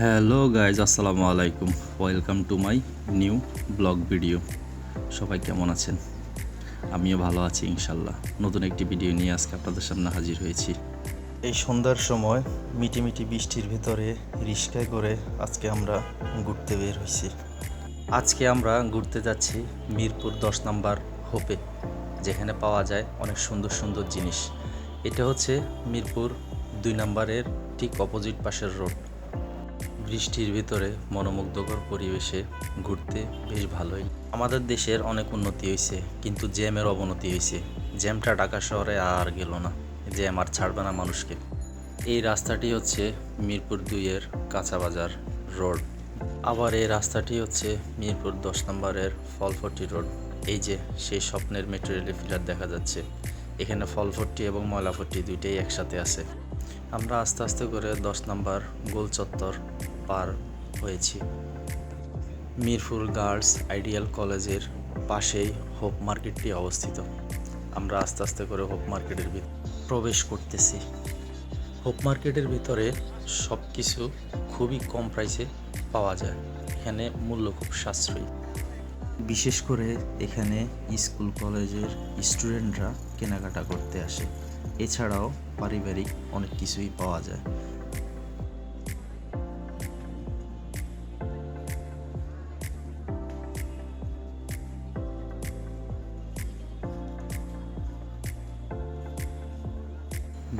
Hello guys আসসালামু আলাইকুম। Welcome to my new blog video সবাই কেমন আছেন? আমিও ভালো আছি ইনশাল্লাহ নতুন একটি ভিডিও নিয়ে আজকে আপনাদের সামনে হাজির হয়েছি। এই সন্ধ্যার সময় মিটি মিটি বৃষ্টির ভেতরে রিস্কায় করে আজকে আমরা ঘুরতে বের হয়েছি। আজকে আমরা ঘুরতে যাচ্ছি মিরপুর দশ নম্বর হোপে যেখানে পাওয়া যায় অনেক সুন্দর সুন্দর জিনিস। এটা হচ্ছে মিরপুর দুই নম্বরের ঠিক অপোজিট পাশের রোড বৃষ্টির ভিতরে মনোমুগ্ধকর পরিবেশে ঘুরতে বেশ ভালোই। আমাদের দেশের অনেক উন্নতি হয়েছে কিন্তু জ্যামের অবনতি হয়েছে জ্যামটা ঢাকা শহরে আর গেল না। জ্যাম আর ছাড়বে না মানুষকে। এই রাস্তাটি হচ্ছে মিরপুর দুইয়ের কাঁচা বাজার রোড। আবার এই রাস্তাটি হচ্ছে মিরপুর দশ নম্বরের ফলফটি রোড। এই যে, সেই স্বপ্নের মেট্রো রেলের ফিলার দেখা যাচ্ছে। এখানে ফলফট্টি এবং ময়লাফট্টি দুইটাই একসাথে আছে। আমরা আস্তে আস্তে করে দশ নম্বর গোল চত্বর পার হয়েছি। মিরপুর গার্লস আইডিয়াল কলেজের পাশেই হোপ মার্কেটটি অবস্থিত। আমরা আস্তে আস্তে করে হোপ মার্কেটের প্রবেশ করতেছি। হোপ মার্কেটের ভিতরে সব কিছু খুবই কম প্রাইসে পাওয়া যায়। এখানে মূল্য খুব সাশ্রয়ী। বিশেষ করে এখানে স্কুল কলেজের স্টুডেন্টরা কেনাকাটা করতে আসে। এছাড়াও পারিবারিক অনেক কিছুই পাওয়া যায়।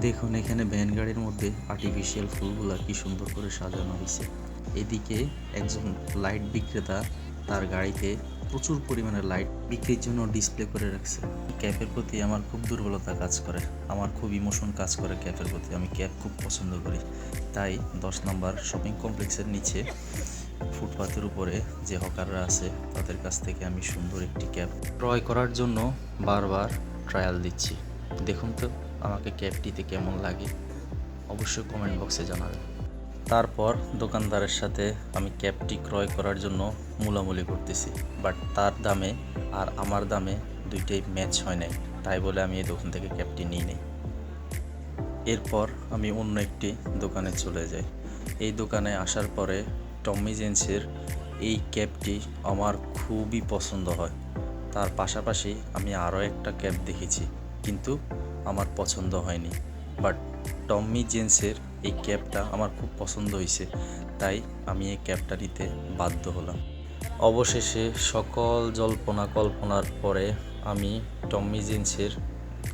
দেখুন, এখানে ভ্যান গাড়ির মধ্যে আর্টিফিশিয়াল ফুলগুলা কি সুন্দর করে সাজানো হয়েছে। এদিকে একজন লাইট বিক্রেতা তার গাড়িতে প্রচুর পরিমাণে লাইট বিক্রির জন্য ডিসপ্লে করে রাখছে। ক্যাপের প্রতি আমার খুব দুর্বলতা কাজ করে। আমার খুব ইমোশন কাজ করে ক্যাপের প্রতি। আমি ক্যাপ খুব পছন্দ করি। তাই দশ নম্বর শপিং কমপ্লেক্সের নিচে ফুটপাথের উপরে যে হকাররা আছে, তাদের কাছ থেকে আমি সুন্দর একটি ক্যাব ক্রয় করার জন্য বারবার ট্রায়াল দিচ্ছি। দেখুন তো আমাকে ক্যাবটিতে কেমন লাগে, অবশ্যই কমেন্ট বক্সে জানাবেন। তারপর দোকানদারের সাথে আমি ক্যাবটি ক্রয় করার জন্য মূলামূলি করতেছি বাট তার দামে আর আমার দামে দুইটাই ম্যাচ হয় নাই, তাই বলে আমি এই দোকান থেকে ক্যাবটি নিই নেই। এরপর আমি অন্য একটি দোকানে চলে যাই। এই দোকানে আসার পরে টমি জেন্সের এই ক্যাবটি আমার খুবই পছন্দ হয়। তার পাশাপাশি আমি আরও একটা ক্যাব দেখেছি কিন্তু আমার পছন্দ হয়নি। বাট টমি জেন্সের এই ক্যাবটা আমার খুব পছন্দ হয়েছে তাই আমি এই ক্যাবটা নিতে বাধ্য হলাম। অবশেষে সকল জল্পনা কল্পনার পরে আমি টমি জেন্সের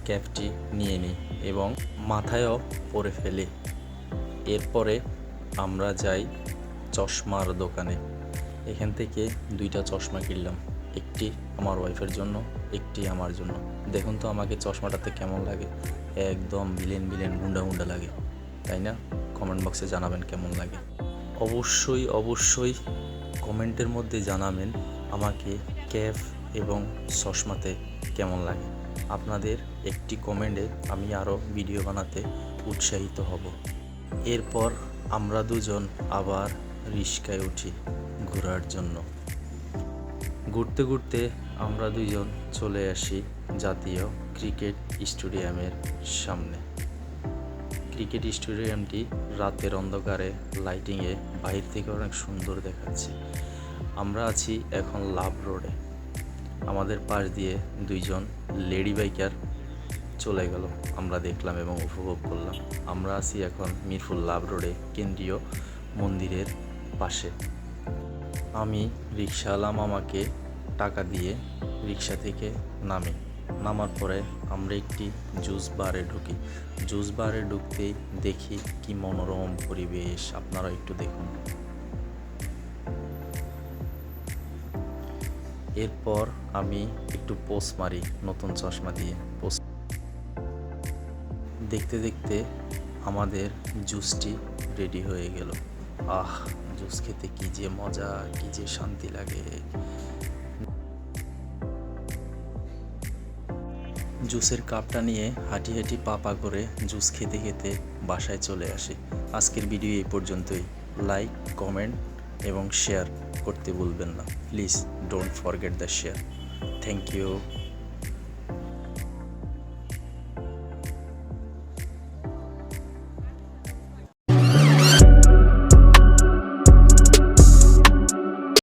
ক্যাবটি নিয়ে নিই এবং মাথায়ও পরে ফেলি। এরপরে আমরা যাই চশমার দোকানে। এখান থেকে দুইটা চশমা কিনলাম। একটি আমার ওয়াইফের জন্য, একটি আমার জন্য। দেখুন তো আমাকে চশমাটাতে কেমন লাগে। একদম বিলেন বিলেন গুন্ডা গুন্ডা লাগে। তাই না? কমেন্ট বক্সে জানাবেন কেমন লাগে। অবশ্যই অবশ্যই কমেন্টের মধ্যে জানাবেন আমাকে ক্যাফ এবং চশমাতে কেমন লাগে। আপনাদের একটি কমেন্টে আমি আরও ভিডিও বানাতে উৎসাহিত হব। এরপর আমরা দুজন আবার রিস্কায় উঠি ঘোরার জন্য। ঘুরতে ঘুরতে আমরা দুইজন চলে আসি জাতীয় ক্রিকেট স্টেডিয়ামের সামনে। ক্রিকেট স্টেডিয়ামটি রাতের অন্ধকারে লাইটিংয়ে বাহির থেকে অনেক সুন্দর দেখাচ্ছে। আমরা আছি এখন লাভ রোডে। আমাদের পাশ দিয়ে দুইজন লেডি বাইকার চলে গেল। আমরা দেখলাম এবং উপভোগ করলাম। আমরা আছি এখন মিরফুল লাভ রোডে, কেন্দ্রীয় মন্দিরের পাশে। আমি রিক্সাওয়ালা মামাকে টাকা দিয়ে রিক্সা থেকে নামি। নামার পরে আমরা একটি জুস বারে ঢুকি। জুস বারে ঢুকতেই দেখি কি মনোরম পরিবেশ। আপনারা একটু দেখুন। এরপর আমি একটু পোস্ট মারি, নতুন চশমা দিয়ে পোস্ট দেখতে দেখতে আমাদের জুসটি রেডি হয়ে গেল। আহ, জুস খেতে কি যে মজা, কি যে শান্তি লাগে। জুসের কাপটা নিয়ে হাঁটি হাঁটি পা পা করে জুস খেতে খেতে বাসায় চলে আসি। আজকের ভিডিও এই পর্যন্তই। লাইক, কমেন্ট এবং শেয়ার করতে ভুলবেন না। Please don't forget the share. Thank you.